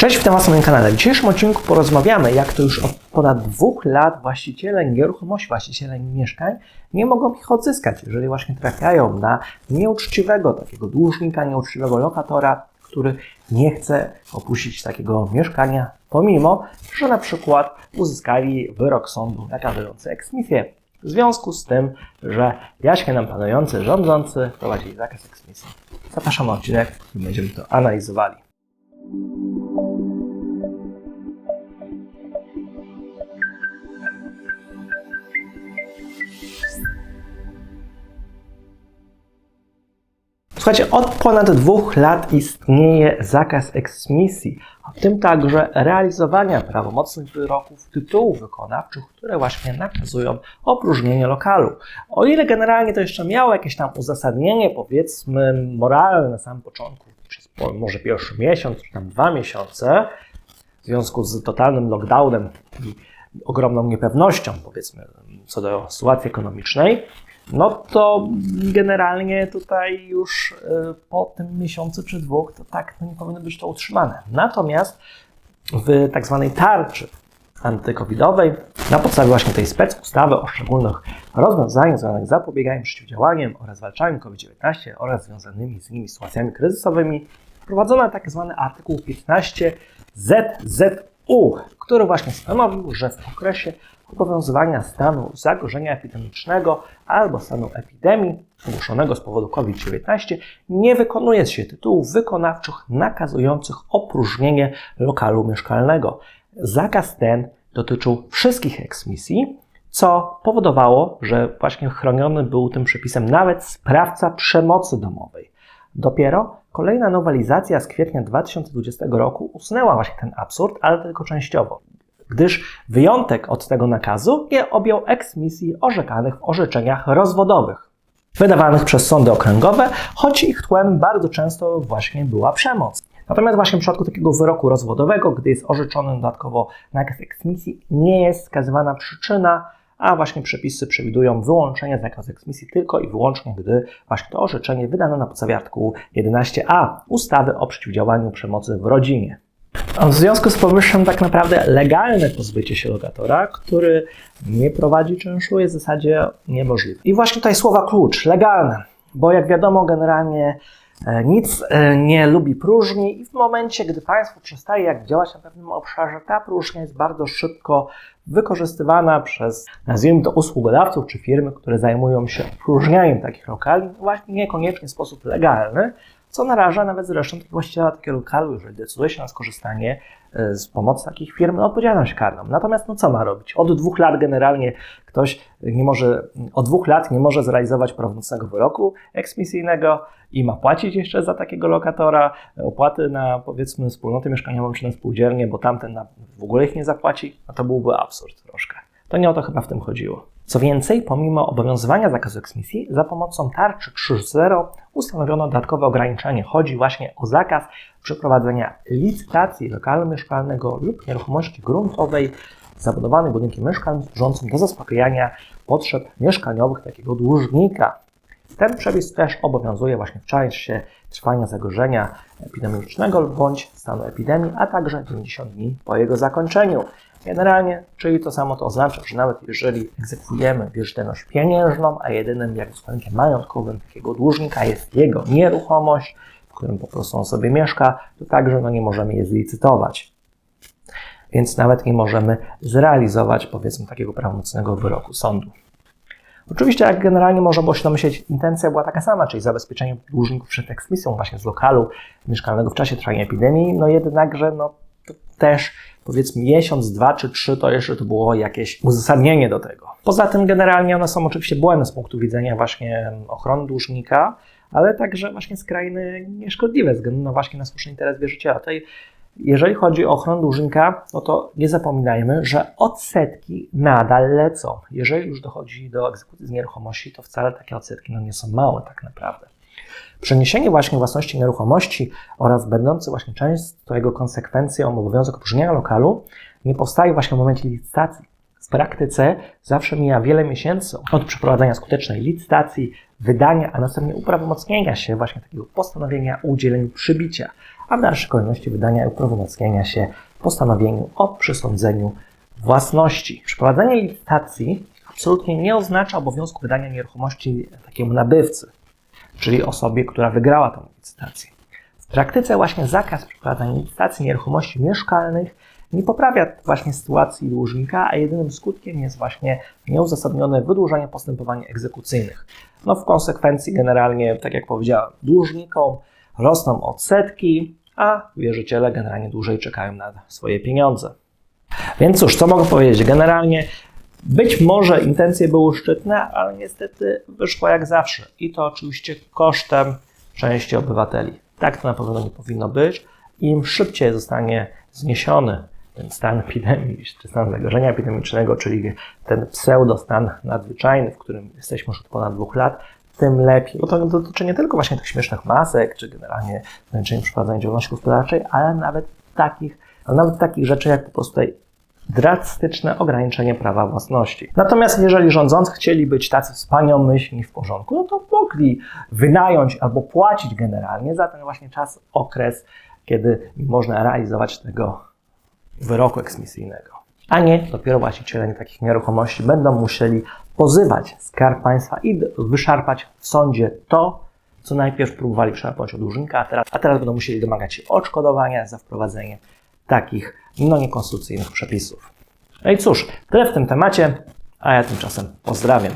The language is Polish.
Cześć, witam Was na moim kanale. W dzisiejszym odcinku porozmawiamy, jak to już od ponad dwóch lat właściciele nieruchomości, właściciele mieszkań nie mogą ich odzyskać, jeżeli właśnie trafiają na nieuczciwego takiego dłużnika, nieuczciwego lokatora, który nie chce opuścić takiego mieszkania, pomimo, że na przykład uzyskali wyrok sądu nakazujący eksmisję. W związku z tym, że jaśnie nam panujący rządzący wprowadzili zakaz eksmisji. Zapraszam na odcinek, którym będziemy to analizowali. Słuchajcie, od ponad dwóch lat istnieje zakaz eksmisji, w tym także realizowania prawomocnych wyroków tytułów wykonawczych, które właśnie nakazują opróżnienie lokalu. O ile generalnie to jeszcze miało jakieś tam uzasadnienie, powiedzmy, moralne na samym początku, przez może pierwszy miesiąc, czy tam dwa miesiące, w związku z totalnym lockdownem i ogromną niepewnością, powiedzmy, co do sytuacji ekonomicznej, no to generalnie tutaj już y, po tym miesiącu czy dwóch to tak to nie powinno być to utrzymane. Natomiast w tak zwanej tarczy antykowidowej na podstawie właśnie tej spec ustawy o szczególnych rozwiązaniach związanych z zapobieganiem, przeciwdziałaniem oraz zwalczaniem COVID-19 oraz związanymi z nimi sytuacjami kryzysowymi wprowadzono tak zwany artykuł 15 ZZU, który właśnie stanowił, że w okresie obowiązywania stanu zagrożenia epidemicznego albo stanu epidemii ogłoszonego z powodu COVID-19 nie wykonuje się tytułów wykonawczych nakazujących opróżnienie lokalu mieszkalnego. Zakaz ten dotyczył wszystkich eksmisji, co powodowało, że właśnie chroniony był tym przepisem nawet sprawca przemocy domowej. Dopiero kolejna nowelizacja z kwietnia 2020 roku usunęła właśnie ten absurd, ale tylko częściowo gdyż wyjątek od tego nakazu nie objął eksmisji orzekanych w orzeczeniach rozwodowych, wydawanych przez sądy okręgowe, choć ich tłem bardzo często właśnie była przemoc. Natomiast właśnie w przypadku takiego wyroku rozwodowego, gdy jest orzeczony dodatkowo nakaz eksmisji, nie jest wskazywana przyczyna, a właśnie przepisy przewidują wyłączenie zakazu eksmisji tylko i wyłącznie, gdy właśnie to orzeczenie wydano na podstawie artykułu 11a ustawy o przeciwdziałaniu przemocy w rodzinie. W związku z powyższym tak naprawdę legalne pozbycie się lokatora, który nie prowadzi czynszu jest w zasadzie niemożliwe. I właśnie tutaj słowa klucz, legalne, bo jak wiadomo generalnie nic e, nie lubi próżni i w momencie, gdy państwo przestaje jak działać na pewnym obszarze, ta próżnia jest bardzo szybko wykorzystywana przez, nazwijmy to, usługodawców czy firmy, które zajmują się próżnianiem takich lokali, właśnie niekoniecznie w sposób legalny, co naraża nawet zresztą właściciela takiego lokalu, jeżeli decyduje się na skorzystanie e, z pomocy takich firm, na odpowiedzialność karną. Natomiast no co ma robić? Od dwóch lat generalnie ktoś nie może, od dwóch lat nie może zrealizować prawomocnego wyroku eksmisyjnego i ma płacić jeszcze za takiego lokatora opłaty na powiedzmy wspólnotę mieszkaniową czy na spółdzielnię, bo tamten w ogóle ich nie zapłaci, no to byłby absurd troszkę. To nie o to chyba w tym chodziło. Co więcej, pomimo obowiązywania zakazu eksmisji, za pomocą tarczy 3.0 ustanowiono dodatkowe ograniczenie. Chodzi właśnie o zakaz przeprowadzenia licytacji lokalu mieszkalnego lub nieruchomości gruntowej zabudowanej budynkiem mieszkalnym służącym do zaspokojenia potrzeb mieszkaniowych takiego dłużnika. Ten przepis też obowiązuje właśnie w czasie trwania zagrożenia epidemicznego bądź stanu epidemii, a także 90 dni po jego zakończeniu. Generalnie, czyli to samo to oznacza, że nawet jeżeli egzekwujemy wierzytelność pieniężną, a jedynym jakby majątkowym takiego dłużnika jest jego nieruchomość, w którym po prostu on sobie mieszka, to także no, nie możemy je zlicytować. Więc nawet nie możemy zrealizować, powiedzmy, takiego prawomocnego wyroku sądu. Oczywiście, jak generalnie można było się domyśleć, intencja była taka sama, czyli zabezpieczenie dłużników przed eksmisją właśnie z lokalu mieszkalnego w czasie trwania epidemii, no jednakże no, też powiedzmy miesiąc, dwa czy trzy, to jeszcze to było jakieś uzasadnienie do tego. Poza tym generalnie one są oczywiście błędne z punktu widzenia właśnie ochrony dłużnika, ale także właśnie skrajny nieszkodliwe względu na właśnie na słuszny interes wierzyciela. Tutaj jeżeli chodzi o ochronę dłużnika, no to nie zapominajmy, że odsetki nadal lecą. Jeżeli już dochodzi do egzekucji z nieruchomości, to wcale takie odsetki no nie są małe tak naprawdę. Przeniesienie właśnie własności nieruchomości oraz będący właśnie często jego konsekwencją obowiązek opróżnienia lokalu nie powstaje właśnie w momencie licytacji, W praktyce zawsze mija wiele miesięcy od przeprowadzenia skutecznej licytacji, wydania, a następnie uprawomocnienia się właśnie takiego postanowienia o udzieleniu przybicia, a w dalszej kolejności wydania i uprawomocnienia się postanowieniu o przysądzeniu własności. Przeprowadzenie licytacji absolutnie nie oznacza obowiązku wydania nieruchomości takiemu nabywcy, czyli osobie, która wygrała tę licytację. W praktyce właśnie zakaz przeprowadzania licytacji nieruchomości mieszkalnych nie poprawia właśnie sytuacji dłużnika, a jedynym skutkiem jest właśnie nieuzasadnione wydłużanie postępowań egzekucyjnych. No w konsekwencji generalnie, tak jak powiedziałem, dłużnikom rosną odsetki, a wierzyciele generalnie dłużej czekają na swoje pieniądze. Więc cóż, co mogę powiedzieć? Generalnie być może intencje były szczytne, ale niestety wyszło jak zawsze. I to oczywiście kosztem części obywateli. Tak to na pewno nie powinno być. Im szybciej zostanie zniesiony ten stan epidemii, czy stan zagrożenia epidemicznego, czyli ten pseudostan nadzwyczajny, w którym jesteśmy już od ponad dwóch lat, tym lepiej. Bo to dotyczy nie tylko właśnie tych śmiesznych masek, czy generalnie ograniczenia przeprowadzania działalności gospodarczej, ale nawet takich, ale nawet takich rzeczy jak po prostu drastyczne ograniczenie prawa własności. Natomiast jeżeli rządzący chcieli być tacy wspaniałomyślni w porządku, no to mogli wynająć albo płacić generalnie za ten właśnie czas, okres, kiedy można realizować tego wyroku eksmisyjnego. A nie, dopiero właściciele takich nieruchomości będą musieli pozywać Skarb Państwa i wyszarpać w sądzie to, co najpierw próbowali przeszarpać od dłużnika, a teraz, a teraz będą musieli domagać się odszkodowania za wprowadzenie takich no niekonstytucyjnych przepisów. No i cóż, tyle w tym temacie, a ja tymczasem pozdrawiam.